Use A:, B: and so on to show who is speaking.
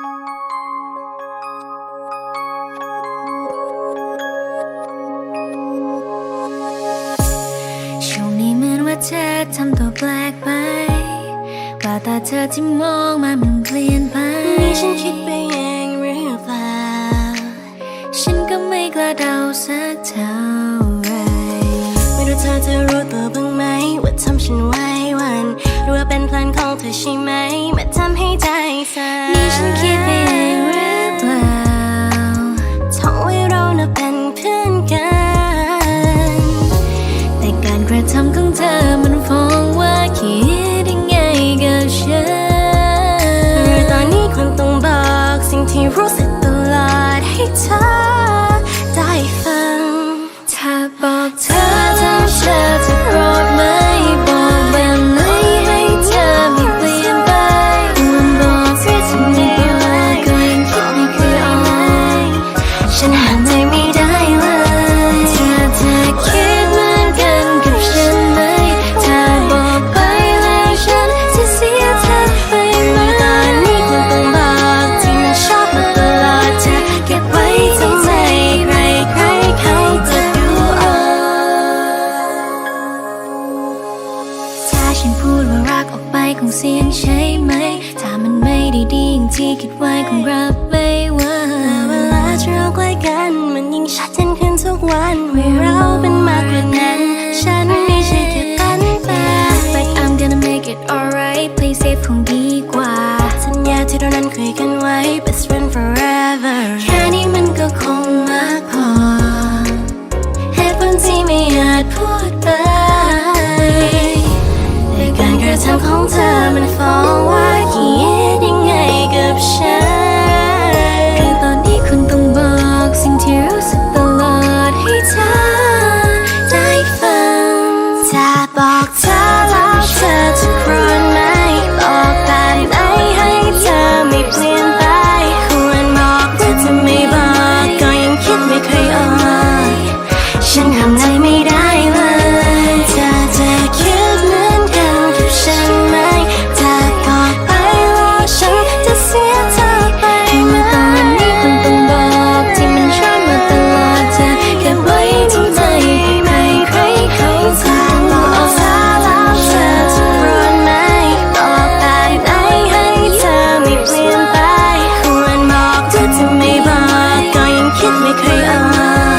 A: ช่วงนี้เหมือนว่าเธอทำตัวแปลกไปแววตาเธอที่มองมามันเปลี่ยนไป
B: นี่ฉันคิดไปเองหรือเปล่า
A: ฉันก็ไม่กล้าเดาสักเท่าไหร
B: ไม่รู้เธอจะรู้ตัวบ้างไหมว่าทำฉันไว้วันหรือว่าเป็นแพลนของ เธอใช่ไหม มาทำให้ใจสั่น
A: นี่ฉันคิดไปเองหรือเปล่า
B: ท่องไว้เราน่ะเป็นเพื่อนกัน
A: แต่การกระทำของเธอมันฟ้องว่าคิดยังไงกับฉัน
B: หรือตอนนี้ควรต้องบอกสิ่งที่รู้สึก ฉัน
A: พูดว่ารักออกไปคงเสียงใช่ไหม ถ้ามันไม่ได้ดีอย่างที่คิดไว้คงรับไม่ไหว
B: เวลาที่เราใกล้กัน มันยิ่งชัดเจนขึ้นทุกวันว่าเราเป็นมากกว่านั้น ฉันไม่ใช่แค่ฝันไป
A: But I'm gonna make it alright play safe คงดีกว่า
B: สัญญาที่เรานั้นคุยกันไว้ best friend forever
A: มัน
B: ฟ้องว่าเขีย
A: ด
B: ยังไงกับฉัน make